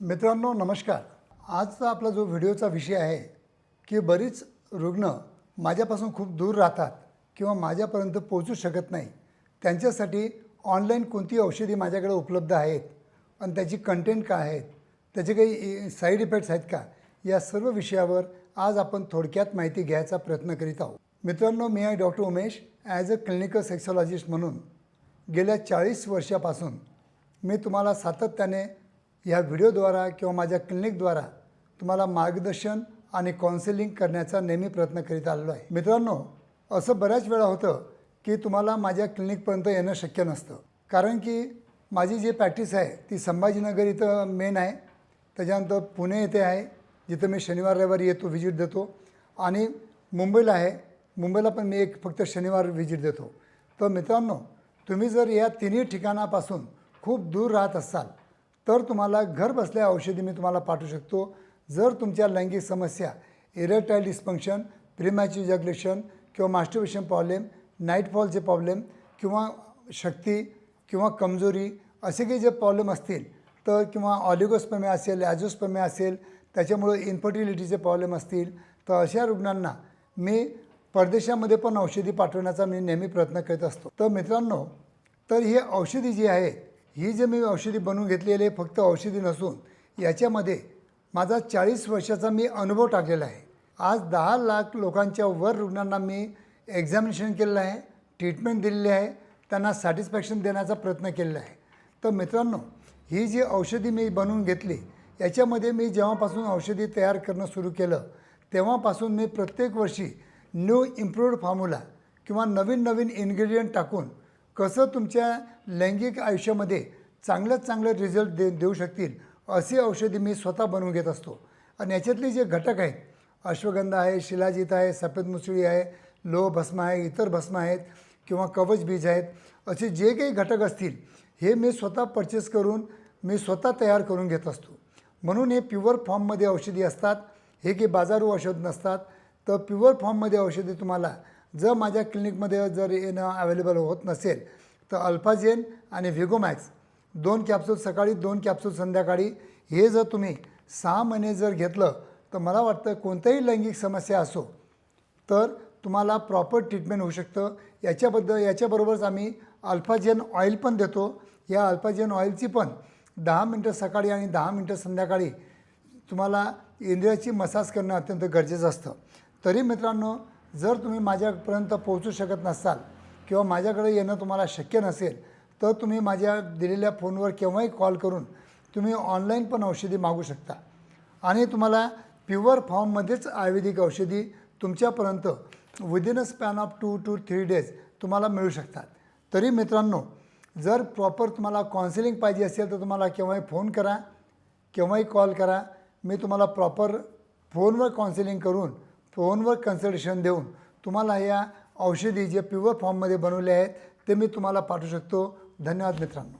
मित्रांनो नमस्कार. आजचा आपला जो व्हिडिओचा विषय आहे की बरीच रुग्ण माझ्यापासून खूप दूर राहतात किंवा माझ्यापर्यंत पोहोचू शकत नाही. त्यांच्यासाठी ऑनलाईन कोणती औषधी माझ्याकडे उपलब्ध आहेत आणि त्याची कंटेंट काय आहेत त्याचे काही साईड इफेक्ट्स आहेत का या सर्व विषयावर आज आपण थोडक्यात माहिती घ्यायचा प्रयत्न करीत आहोत. मित्रांनो मी आहे doctor Umesh as a clinical sexologist म्हणून. गेल्या चाळीस वर्षापासून मी तुम्हाला सातत्याने या व्हिडिओद्वारा किंवा माझ्या क्लिनिकद्वारा तुम्हाला मार्गदर्शन आणि काउन्सिलिंग करण्याचा नेहमी प्रयत्न करीत आलेलो आहे. मित्रांनो असं बऱ्याच वेळा होतं की तुम्हाला माझ्या क्लिनिकपर्यंत येणं शक्य नसतं. कारण की माझी जी प्रॅक्टिस आहे ती संभाजीनगर इथं मेन आहे. त्याच्यानंतर पुणे येथे आहे जिथं मी शनिवार रविवारी येतो व्हिजिट देतो. आणि मुंबईला आहे. मुंबईला पण मी एक फक्त शनिवार व्हिजिट देतो. तर मित्रांनो तुम्ही जर या तिन्ही ठिकाणापासून खूप दूर राहत असाल तर तुम्हाला घर बसल्या औषधी मी तुम्हाला पाठवू शकतो. जर तुमच्या लैंगिक समस्या इरेक्टाईल डिस्फंक्शन प्रिमॅची जग्लेशन किंवा मास्टरबेशन प्रॉब्लेम नाईटफॉलचे प्रॉब्लेम किंवा शक्ती किंवा कमजोरी असे काही जे प्रॉब्लेम असतील तर किंवा ऑलिगोस्पमे असेल ॲझोस्पमे असेल त्याच्यामुळे इन्फर्टिलिटीचे प्रॉब्लेम असतील तर अशा रुग्णांना मी परदेशामध्ये पण औषधी पाठवण्याचा मी नेहमी प्रयत्न करत असतो. तर मित्रांनो तर ही औषधी जी आहे ही जे मी औषधी बनवून घेतलेली आहे फक्त औषधी नसून याच्यामध्ये माझा चाळीस वर्षाचा मी अनुभव टाकलेला आहे. आज दहा लाख लोकांच्या वर रुग्णांना मी एक्झामिनेशन केलेलं आहे ट्रीटमेंट दिलेली आहे त्यांना सॅटिस्फॅक्शन देण्याचा प्रयत्न केलेला आहे. तर मित्रांनो ही जी औषधी मी बनवून घेतली याच्यामध्ये मी जेव्हापासून औषधी तयार करणं सुरू केलं तेव्हापासून मी प्रत्येक वर्षी न्यू इम्प्रूव्ड फॉर्म्युला किंवा नवीन नवीन इन्ग्रेडियंट टाकून कसं तुमच्या लैंगिक आयुष्यामध्ये चांगल्यात चांगले रिझल्ट दे देऊ शकतील अशी औषधी मी स्वतः बनवून घेत असतो. आणि याच्यातले जे घटक आहेत अश्वगंधा आहे शिलाजीत आहे सफेद मुसळी आहे लोह भस्म आहे इतर भस्म आहेत किंवा कवच बीज आहेत असे जे काही घटक असतील हे मी स्वतः परचेस करून मी स्वतः तयार करून घेत असतो. म्हणून हे प्युअर फॉर्ममध्ये औषधी असतात. हे की बाजारू औषध नसतात. तर प्युअर फॉर्ममध्ये औषधी तुम्हाला जर माझ्या क्लिनिकमध्ये जर येणं अवेलेबल होत नसेल तर अल्फाजेन आणि व्हिगोमॅक्स दोन कॅप्सूल सकाळी दोन कॅप्सूल संध्याकाळी हे जर तुम्ही सहा महिने जर घेतलं तर मला वाटतं कोणत्याही लैंगिक समस्या असो तर तुम्हाला प्रॉपर ट्रीटमेंट होऊ शकतं. याच्याबद्दल याच्याबरोबरच आम्ही अल्फाजेन ऑइल पण देतो. या अल्फाजेन ऑइलची पण दहा मिनटं सकाळी आणि दहा मिनटं संध्याकाळी तुम्हाला इंद्रियाची मसाज करणं अत्यंत गरजेचं असतं. तरी मित्रांनो जर तुम्ही माझ्यापर्यंत पोहोचू शकत नसाल किंवा माझ्याकडे येणं तुम्हाला शक्य नसेल तर तुम्ही माझ्या दिलेल्या फोनवर केव्हाही कॉल करून तुम्ही ऑनलाईन पण औषधी मागू शकता. आणि तुम्हाला प्युअर फॉर्ममध्येच आयुर्वेदिक औषधी तुमच्यापर्यंत within a span of two two three days तुम्हाला मिळू शकतात. तरी मित्रांनो जर प्रॉपर तुम्हाला काउन्सिलिंग पाहिजे असेल तर तुम्हाला केव्हाही फोन करा केव्हाही कॉल करा. मी तुम्हाला प्रॉपर फोनवर काउन्सिलिंग करून फोनवर कन्सल्टेशन देऊन तुम्हाला या औषधी जे प्युअर फॉर्ममध्ये बनवले आहेत ते मी तुम्हाला पाठवू शकतो. धन्यवाद मित्रांनो.